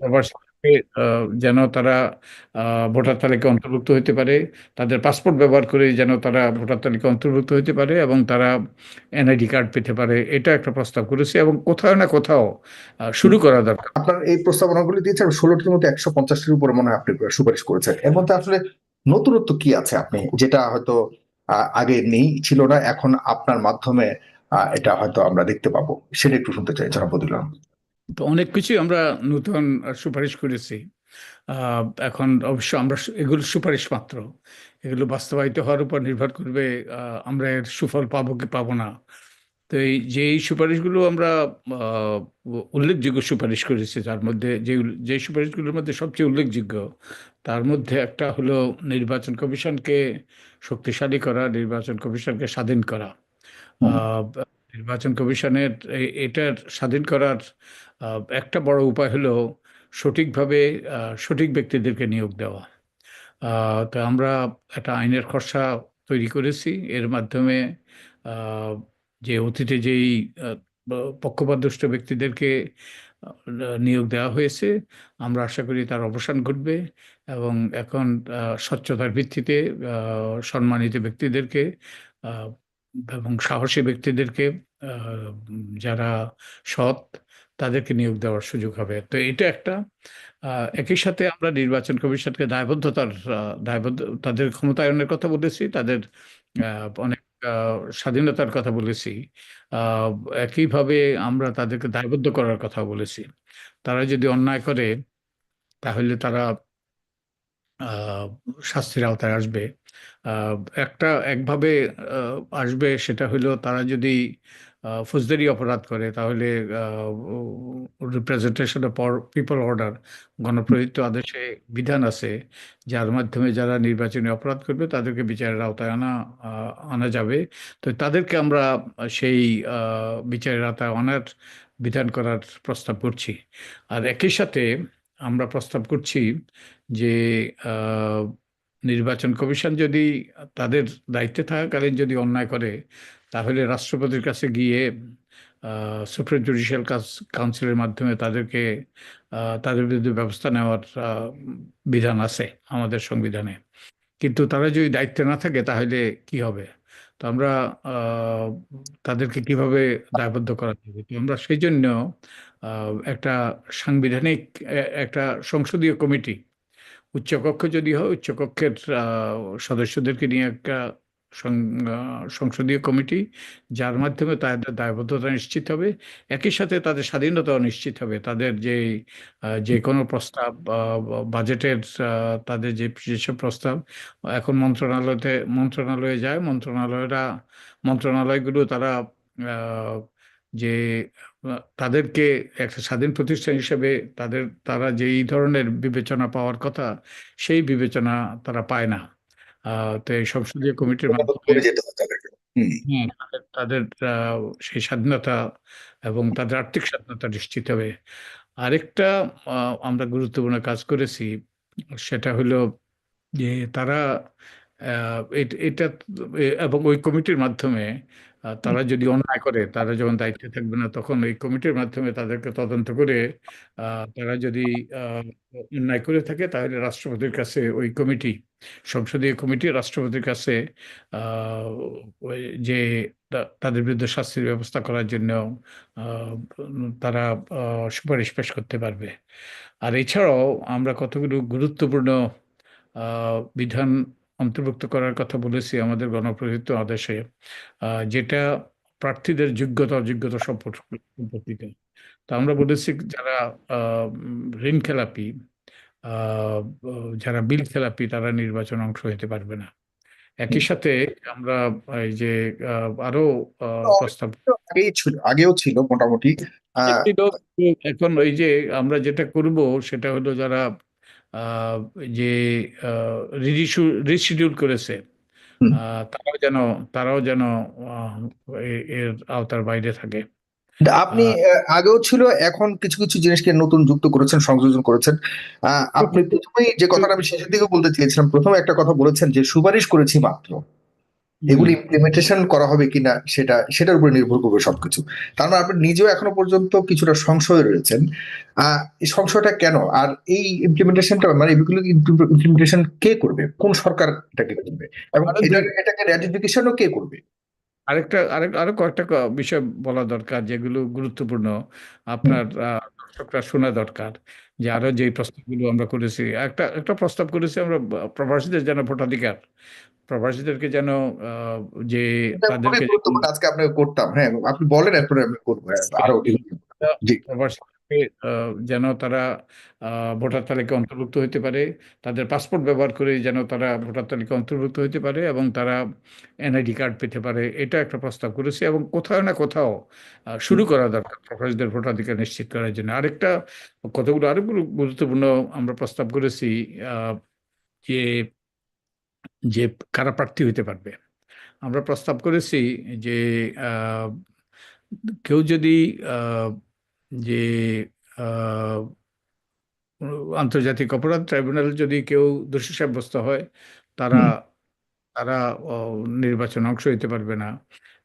আহ, যেন তারা ভোটার তালিকায় অন্তর্ভুক্ত হতে পারে তাদের পাসপোর্ট ব্যবহার করে যেন তারা ভোটার তালিকায় অন্তর্ভুক্ত হতে পারে এবং তারা এনআইডি কার্ড পেতে পারে এটা একটা প্রস্তাব করেছে এবং কোথাও না কোথাও শুরু করা দরকার। আপনার এই প্রস্তাবনাগুলি দিয়েছেন ষোলোটির মধ্যে একশো পঞ্চাশটির উপরে মনে হয় আপনি সুপারিশ করেছেন। এর মধ্যে আসলে নতুনত্ব কি আছে আপনি? যেটা হয়তো আগে নেই ছিল না এখন আপনার মাধ্যমে এটা হয়তো আমরা দেখতে পাবো। সেটা একটু শুনতে চাই আহমেদ। তো অনেক কিছুই আমরা নতুন সুপারিশ করেছি। এখন অবশ্য আমরা এগুলো সুপারিশ মাত্র। এগুলো বাস্তবায়িত হওয়ার উপর নির্ভর করবে আমরা এর সুফল পাবো কি পাবো না। তো এই যে সুপারিশগুলো আমরা উল্লেখযোগ্য সুপারিশ করেছি। তার মধ্যে যে যে সুপারিশগুলোর মধ্যে সবচেয়ে উল্লেখযোগ্য তার মধ্যে একটা হলো নির্বাচন কমিশনকে শক্তিশালী করা নির্বাচন কমিশনকে স্বাধীন করা। নির্বাচন কমিশনের এটার স্বাধীন করার একটা বড় উপায় হলো সঠিকভাবে সঠিক ব্যক্তিদেরকে নিয়োগ দেওয়া। তো আমরা একটা আইনের খসড়া তৈরি করেছি। এর মাধ্যমে যে অতীতে যেই পক্ষপাতদুষ্ট ব্যক্তিদেরকে নিয়োগ দেওয়া হয়েছে, আমরা আশা করি তার অবসান ঘটবে এবং এখন স্বচ্ছতার ভিত্তিতে সম্মানিত ব্যক্তিদেরকে এবং সাহসী ব্যক্তিদেরকে যারা সৎ, তাদেরকে নিয়োগ দেওয়ার সুযোগ হবে। তো এটা একটা একই সাথে আমরা নির্বাচন কমিশনকে দায়বদ্ধতার দায়বদ্ধ, তাদের ক্ষমতায়নের কথা বলেছি, তাদের অনেক স্বাধীনতার কথা বলেছি একইভাবে আমরা তাদেরকে দায়বদ্ধ করার কথা বলেছি। তারা যদি অন্যায় করে, তাহলে তারা শাস্তির আওতায় আসবে। একটা একভাবে আসবে সেটা হলো তারা যদি ফৌজদারি অপরাধ করে তাহলে রিপ্রেজেন্টেশন অফ পিপল অর্ডার গণপ্রদত্ত আদেশে বিধান আছে, যার মাধ্যমে যারা নির্বাচনী অপরাধ করবে তাদেরকে বিচারের আওতায় আনা আনা যাবে। তো তাদেরকে আমরা সেই বিচারের আওতায় আনার বিধান করার প্রস্তাব করছি। আর একই সাথে আমরা প্রস্তাব করছি যে নির্বাচন কমিশন যদি তাদের দায়িত্বে থাকাকালীন যদি অন্যায় করে, তাহলে রাষ্ট্রপতির কাছে গিয়ে সুপ্রিম জুডিশিয়াল কাজ, কাউন্সিলের মাধ্যমে তাদেরকে তাদের বিরুদ্ধে ব্যবস্থা নেওয়ার বিধান আছে আমাদের সংবিধানে। কিন্তু তারা যদি দায়িত্বে না থাকে, তাহলে কি হবে? তো আমরা তাদেরকে কীভাবে দায়বদ্ধ করা যাবে? আমরা সেই জন্য একটা সাংবিধানিক একটা সংসদীয় কমিটি, উচ্চকক্ষ যদি হয়, উচ্চকক্ষের সদস্যদেরকে নিয়ে একটা সংসদীয় কমিটি, যার মাধ্যমে তাদের দায়বদ্ধতা নিশ্চিত হবে। একই সাথে তাদের স্বাধীনতাও নিশ্চিত হবে। তাদের যে যে কোনো প্রস্তাব বাজেটের তাদের যে যেসব প্রস্তাব, এখন মন্ত্রণালয়তে, মন্ত্রণালয়ে যায়। মন্ত্রণালয়রা, মন্ত্রণালয়গুলো তারা যে তাদেরকে একটা স্বাধীন প্রতিষ্ঠান হিসেবে তাদের, তারা যেই ধরনের বিবেচনা পাওয়ার কথা, সেই বিবেচনা তারা পায় না। তো এই সংসদীয় কমিটির মাধ্যমে হ্যাঁ, তাদের আহ, সেই স্বাধীনতা এবং তাদের আর্থিক স্বাধীনতা নিশ্চিত হবে। আরেকটা আহ, আমরা গুরুত্বপূর্ণ কাজ করেছি সেটা হলো যে তারা এট- এটা এবং ওই কমিটির মাধ্যমে তারা যদি অন্যায় করে তারা যখন দায়িত্বে থাকবে না তখন ওই কমিটির মাধ্যমে তাদেরকে তদন্ত করে তারা যদি অন্যায় করে থাকে তাহলে রাষ্ট্রপতির কাছে ওই কমিটি সংসদীয় কমিটি রাষ্ট্রপতির কাছে ওই যে তাদের বিরুদ্ধে শাস্তির ব্যবস্থা করার জন্য তারা সুপারিশ পেশ করতে পারবে। আর এছাড়াও আমরা কতগুলো গুরুত্বপূর্ণ বিধান অন্তর্ভুক্ত করার কথা বলেছি আমাদের গণপ্রদত্ত আদেশে যেটা প্রার্থীদের যোগ্যতা অযোগ্যতা সম্পর্ক সম্পর্কিত। তা আমরা বলেছি যারা ঋণ খেলাপি যারা বিল খেলাপি তারা নির্বাচনে অংশ হতে পারবে না। একই সাথে আমরা এই যে আরও আহ, প্রস্তাব আগেও ছিল মোটামুটি এখন ওই যে আমরা যেটা করব সেটা হলো যারা যে রিশিডিউল করেছে তারাও যেন তারাও যেন আহ, এর আওতার বাইরে থাকে। আপনি আগেও ছিল এখন কিছু কিছু জিনিসকে নতুন যুক্ত করেছেন সংযোজন করেছেন। আহ, আপনি প্রথমেই যে কথাটা আমি শেষের দিকে বলতে চেয়েছিলাম প্রথমে একটা কথা বলেছেন যে সুপারিশ করেছি মাত্র। এগুলি ইমপ্লিমেন্টেশন করা হবে কিনা সেটা সেটার উপর নির্ভর করবে সবকিছু। তার মানে আপনি নিজেও এখনও পর্যন্ত কিছুটা সংশয় রয়েছেন। আহ সংশয়টা কেন? আর এই ইমপ্লিমেন্টেশনটা মানে এগুলো ইমপ্লিমেন্টেশন কে করবে? কোন সরকার এটাকে করবে? এবং এটাকে র্যাটিফিকেশনও কে করবে? আরেকটা আরেক আরও কয়েকটা বিষয় বলা দরকার যেগুলো গুরুত্বপূর্ণ। আপনার দর্শকরা শোনা দরকার যে আরও যে প্রস্তাবগুলো আমরা করেছি। একটা একটা প্রস্তাব করেছি আমরা প্রবাসীদের যেন ভোটাধিকার। প্রবাসীদেরকে যেন যে তাদেরকে আজকে আপনাকে করতাম হ্যাঁ আপনি বলেন এরপরে আমি করব হ্যাঁ, আরও জি। আহ, যেন তারা ভোটার তালিকায় অন্তর্ভুক্ত হতে পারে তাদের পাসপোর্ট ব্যবহার করে যেন তারা ভোটার তালিকায় অন্তর্ভুক্ত হতে পারে এবং তারা এনআইডি কার্ড পেতে পারে এটা একটা প্রস্তাব করেছি এবং কোথাও না কোথাও শুরু করা দরকার প্রবাসীদের ভোটাধিকার নিশ্চিত করার জন্য। আরেকটা কতগুলো আরেকগুলো গুরুত্বপূর্ণ আমরা প্রস্তাব করেছি আহ, যে যে কারা প্রার্থী হতে পারবে। আমরা প্রস্তাব করেছি যে কেউ যদি যে আন্তর্জাতিক অপরাধ ট্রাইব্যুনাল যদি কেউ দোষী সাব্যস্ত হয় তারা তারা নির্বাচনে অংশ নিতে পারবে না।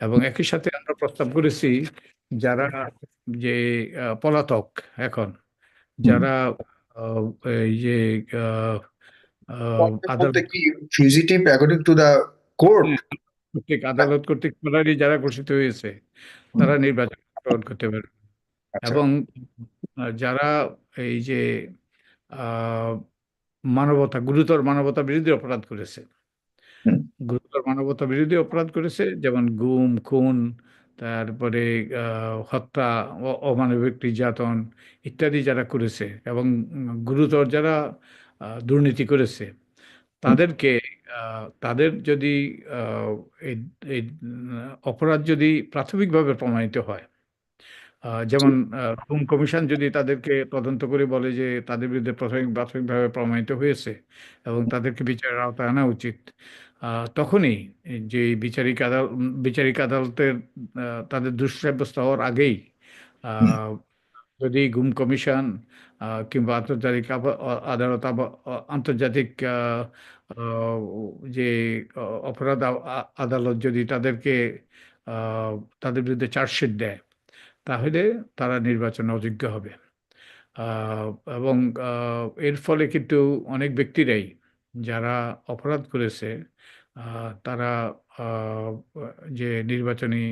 এবং একই সাথে আমরা প্রস্তাব করেছি যারা যে পলাতক এখন যারা আহ, এই যে আহ, বলতে আদালত কর্তৃক আদালত কর্তৃক ফেরারি যারা ঘোষিত হয়েছে তারা নির্বাচন অংশগ্রহণ করতে আচ্ছা। এবং যারা এই যে মানবতা গুরুতর মানবতা বিরোধী অপরাধ করেছে। গুরুতর মানবতা বিরোধী অপরাধ করেছে যেমন গুম খুন তারপরে আহ, হত্যা অমানবিক নির্যাতন ইত্যাদি যারা করেছে এবং গুরুতর যারা দুর্নীতি করেছে। তাদেরকে তাদের যদি এই অপরাধ যদি প্রাথমিকভাবে প্রমাণিত হয় যেমন গুম কমিশন যদি তাদেরকে তদন্ত করে বলে যে তাদের বিরুদ্ধে প্রাথমিক, প্রাথমিকভাবে প্রমাণিত হয়েছে এবং তাদেরকে বিচারের আওতায় আনা উচিত তখনই যে বিচারিক আদালত বিচারিক আদালতের তাদের দোষ সাব্যস্ত হওয়ার আগেই যদি গুম কমিশন কিংবা আন্তর্জাতিক আদালত আন্তর্জাতিক যে অপরাধ আদালত যদি তাদেরকে তাদের বিরুদ্ধে চার্জশিট দেয়, তাহলে তারা নির্বাচন অযোগ্য হবে। এবং এর ফলে কিন্তু অনেক ব্যক্তিরাই যারা অপরাধ করেছে তারা যে নির্বাচনী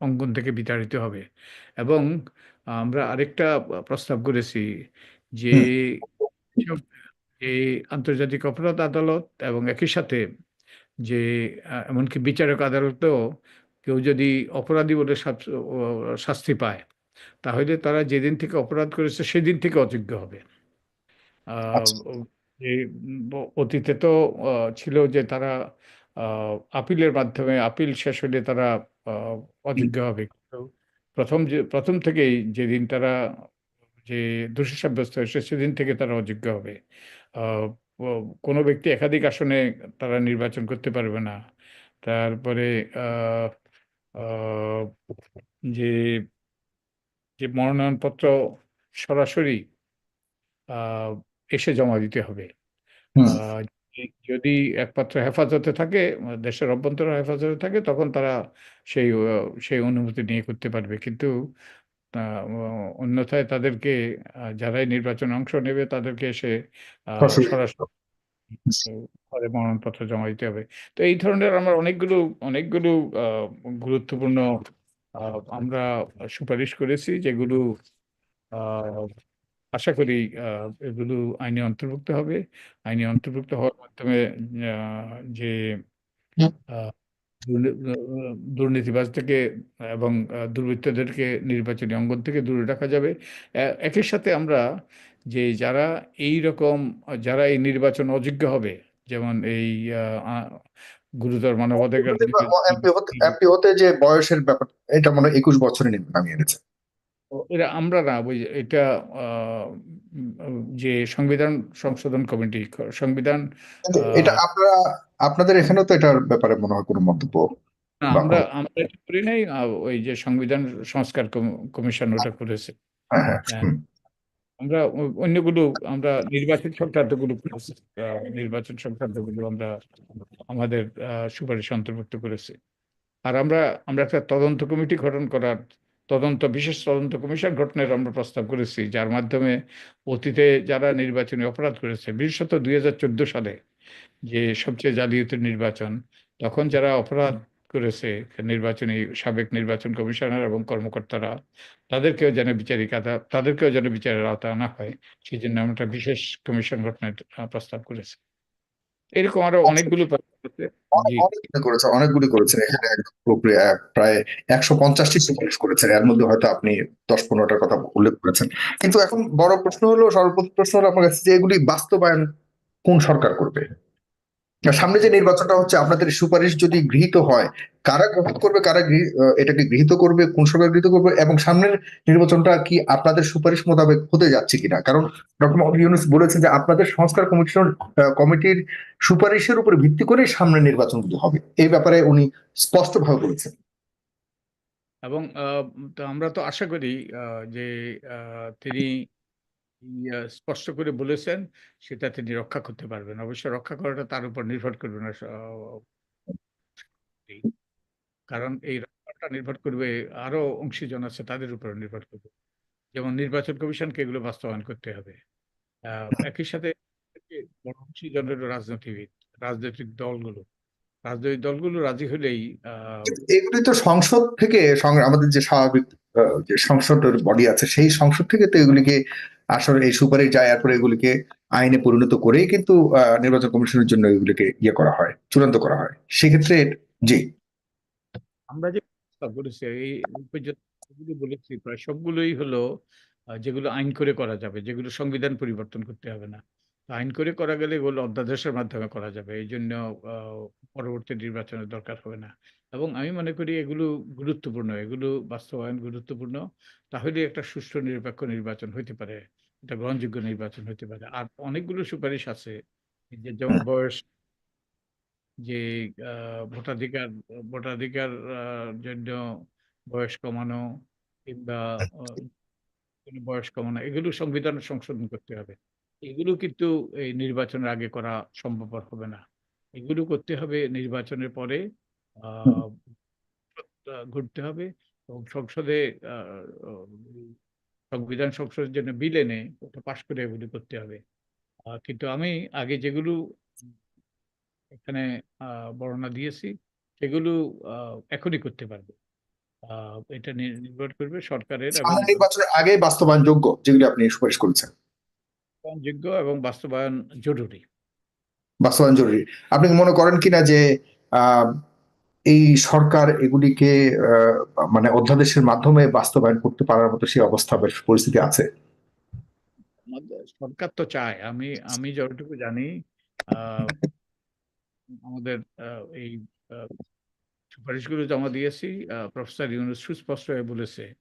অঙ্গন থেকে বিতাড়িত হবে। এবং আমরা আরেকটা প্রস্তাব করেছি যে এই আন্তর্জাতিক অপরাধ আদালত এবং একই সাথে যে এমনকি বিচারক আদালতেও কেউ যদি অপরাধী বলে শাস্তি পায় তাহলে তারা যেদিন থেকে অপরাধ করেছে সেদিন থেকে অযোগ্য হবে। আচ্ছা। অতীতে তো ছিল যে তারা আপিলের মাধ্যমে আপিল শেষ হলে তারা অযোগ্য হবে। কিন্তু প্রথম যে প্রথম থেকেই যেদিন তারা যে দোষী সাব্যস্ত হয়েছে সেদিন থেকে তারা অযোগ্য হবে। কোনো ব্যক্তি একাধিক আসনে তারা নির্বাচন করতে পারবে না। তারপরে যে যে মনোনয়নপত্র সরাসরি এসে জমা দিতে হবে। যদি- একমাত্র হেফাজতে থাকে দেশের অভ্যন্তরে হেফাজতে থাকে তখন তারা সেই সেই অনুমতি নিয়ে করতে পারবে কিন্তু অন্যথায় তাদেরকে যারাই নির্বাচনে অংশ নেবে তাদেরকে এসে সরাসরি। ঘরে মনোনয়নপত্র জমা দিতে হবে তো এই ধরনের আমার অনেকগুলো অনেকগুলো আহ, গুরুত্বপূর্ণ আহ, আমরা সুপারিশ করেছি যেগুলো আহ, আশা করি এগুলো আইনে অন্তর্ভুক্ত হবে। আইনে অন্তর্ভুক্ত হওয়ার মাধ্যমে যে আহ, দুর্নী- থেকে এবং দুর্বৃত্তদেরকে নির্বাচনী অঙ্গন থেকে দূরে রাখা যাবে। এ- একই সাথে আমরা যে যারা এই রকম যারা এই নির্বাচন অযোগ্য হবে যেমন এই গুরুতর মানবাধিকার এমপি হতে যে বয়সের ব্যাপার এটা মনে হয় একুশ বছরে নামিয়ে এনেছে। এটা আমরা না ওই যে এটা যে সংবিধান সংশোধন কমিটি সংবিধান এটা আপনারা আপনাদের এখানেও তো এটার ব্যাপারে মনে হয় কোনো মন্তব্য আমরা আমরা এটা করি নাই ওই যে সংবিধান সংস্কার কমিশন ওটা করেছে। হ্যাঁ হ্যাঁ হ্যাঁ। আমরা অন্যগুলো আমরা নির্বাচন সংক্রান্তগুলো করেছি আহ, নির্বাচন সংক্রান্তগুলো আমরা আমাদের সুপারিশ অন্তর্ভুক্ত করেছি। আর আমরা আমরা একটা তদন্ত কমিটি গঠন করার তদন্ত, বিশেষ তদন্ত কমিশন গঠনের আমরা প্রস্তাব করেছি, যার মাধ্যমে অতীতে যারা নির্বাচনী অপরাধ করেছে, বিশেষত দুই হাজার চোদ্দ সালে যে সবচেয়ে জালিয়াতির নির্বাচন, তখন যারা অপরাধ করেছে নির্বাচনী, সাবেক নির্বাচন কমিশনার এবং কর্মকর্তারা, তাদেরকেও যেন বিচারিক তাদেরকেও যেন বিচারের আওতায় আনা হয় সেই জন্য আমরা বিশেষ কমিশন গঠনের প্রস্তাব করেছি। এরকম আরও অনেকগুলো প্রস্তাব অনেকগুলি করেছে অনেকগুলি করেছেন এখানে প্রায় একশো পঞ্চাশটি সুপারিশ করেছেন এর মধ্যে হয়তো আপনি দশ পনেরোটার কথা উল্লেখ করেছেন। কিন্তু এখন বড় প্রশ্ন হলো সর্বপ্রথম প্রশ্ন হলো আপনার কাছে যে এগুলি বাস্তবায়ন কোন সরকার করবে? সামনে যে নির্বাচনটা হচ্ছে, আপনাদের সুপারিশ যদি গৃহীত হয়, কারা গ্রহণ করবে, কারা এটাকে গৃহীত করবে, কোন সরকার গৃহীত করবে, এবং সামনের নির্বাচনটা কি আপনাদের সুপারিশ মোতাবেক হতে যাচ্ছে কিনা? কারণ ডক্টর মোহাম্মদ ইউনুস বলেছেন যে আপনাদের সংস্কার কমিশন কমিটির সুপারিশের উপর ভিত্তি করে সামনের নির্বাচনগুলো হবে। এই ব্যাপারে উনি স্পষ্টভাবে বলেছেন। এবং আমরা তো আশা করি যে তিনি স্পষ্ট করে বলেছেন সেটা তিনি রক্ষা করতে পারবেন। অবশ্য রক্ষা করাটা তার উপর নির্ভর করবে না কারণ এই রক্ষাটা নির্ভর করবে, আরও অংশীজন আছে তাদের উপর নির্ভর করবে। যেমন নির্বাচন কমিশনকে এগুলো বাস্তবায়ন করতে হবে। একই সাথে বড় অংশীজনের রাজনীতিবিদ, রাজনৈতিক দলগুলো। রাজনৈতিক দলগুলো রাজি হলেই এগুলি তো সংসদ থেকে আমাদের যে স্বাভাবিক যে সংসদের বডি আছে সেই সংসদ থেকে তো এগুলিকে আসলে এই সুপারিশ যায় এরপরে এগুলিকে আইনে পরিণত করেই কিন্তু নির্বাচন কমিশনের জন্য এগুলিকে ইয়ে করা হয় চূড়ান্ত করা হয়। সেক্ষেত্রে জি। আমরা যে করেছি এই পর্যন্ত বলেছি প্রায় সবগুলোই হলো যেগুলো আইন করে করা যাবে যেগুলো সংবিধান পরিবর্তন করতে হবে না। আইন করে করা গেলে এগুলো অধ্যাদেশের মাধ্যমে করা যাবে। এই জন্য পরবর্তী নির্বাচনের দরকার হবে না। এবং আমি মনে করি এগুলো গুরুত্বপূর্ণ এগুলো বাস্তবায়ন গুরুত্বপূর্ণ। তাহলে একটা সুষ্ঠু নিরপেক্ষ নির্বাচন হইতে পারে এটা গ্রহণযোগ্য নির্বাচন হতে পারে। আর অনেকগুলো সুপারিশ আছে যে যেমন বয়স যে আহ, ভোটাধিকার ভোটাধিকার জন্য বয়স কমানো কিংবা আহ, বয়স কমানো এগুলো সংবিধান সংশোধন করতে হবে। এগুলো কিন্তু এই নির্বাচনের আগে করা সম্ভবপর হবে না। এগুলো করতে হবে নির্বাচনের পরে ঘুরতে হবে এবং সংসদে সংবিধান সংসদের জন্য বিল এনে ওটা পাশ করে এগুলি করতে হবে। কিন্তু আমি আগে যেগুলো এখানে বর্ণনা দিয়েছি সেগুলো এখনই করতে পারবে। এটা নির্ভর করবে সরকারের নির্বাচনের আগে বাস্তবায়ন যোগ্য যেগুলি আপনি সুপারিশ করেছেন। যোগ্য এবং বাস্তবায়ন জরুরি। বাস্তবায়ন জরুরি। আপনি মনে করেন কিনা যে এই সরকার এগুলিকে মানে অধ্যাদেশের মাধ্যমে বাস্তবায়ন করতে পারার মতো সেই অবস্থা পরিস্থিতি আছে? সরকার তো চায়। আমি আমি যতটুকু জানি আমাদের এই সুপারিশগুলো জমা দিয়েছি। প্রফেসর ইউনুস সুস্পষ্ট হয়ে বলেছে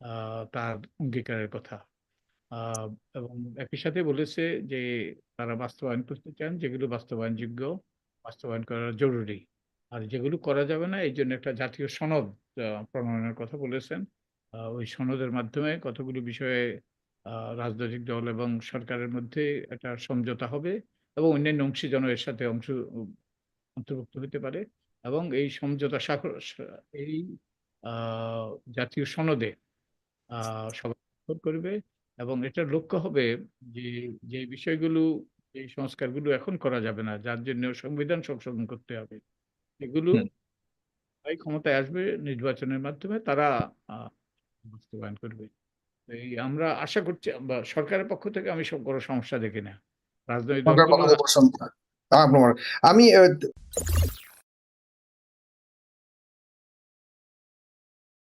আহ, তার অঙ্গীকারের কথা। এবং একই সাথে বলেছে যে তারা বাস্তবায়ন করতে চান, যেগুলো বাস্তবায়নযোগ্য, বাস্তবায়ন করা জরুরি। আর যেগুলো করা যাবে না, এই জন্য একটা জাতীয় সনদ প্রণয়নের কথা বলেছেন। ওই সনদের মাধ্যমে কতগুলো বিষয়ে রাজনৈতিক দল এবং সরকারের মধ্যে একটা সমঝোতা হবে এবং অন্যান্য অংশীজন এর সাথে অংশ, অন্তর্ভুক্ত হতে পারে এবং এই সমঝোতা স্বাক্ষর এই জাতীয় সনদে সবাই করবে। এবং এটার লক্ষ্য হবে যে যে বিষয়গুলো এই সংস্কারগুলো এখন করা যাবে না যার জন্য সংবিধান সংশোধন করতে হবে। এগুলো। এই ক্ষমতায় আসবে নির্বাচনের মাধ্যমে তারা বাস্তবায়ন করবে। এই আমরা আশা করছি বা সরকারের পক্ষ থেকে আমি সব বড় সমস্যা দেখি না। রাজনৈতিক আমি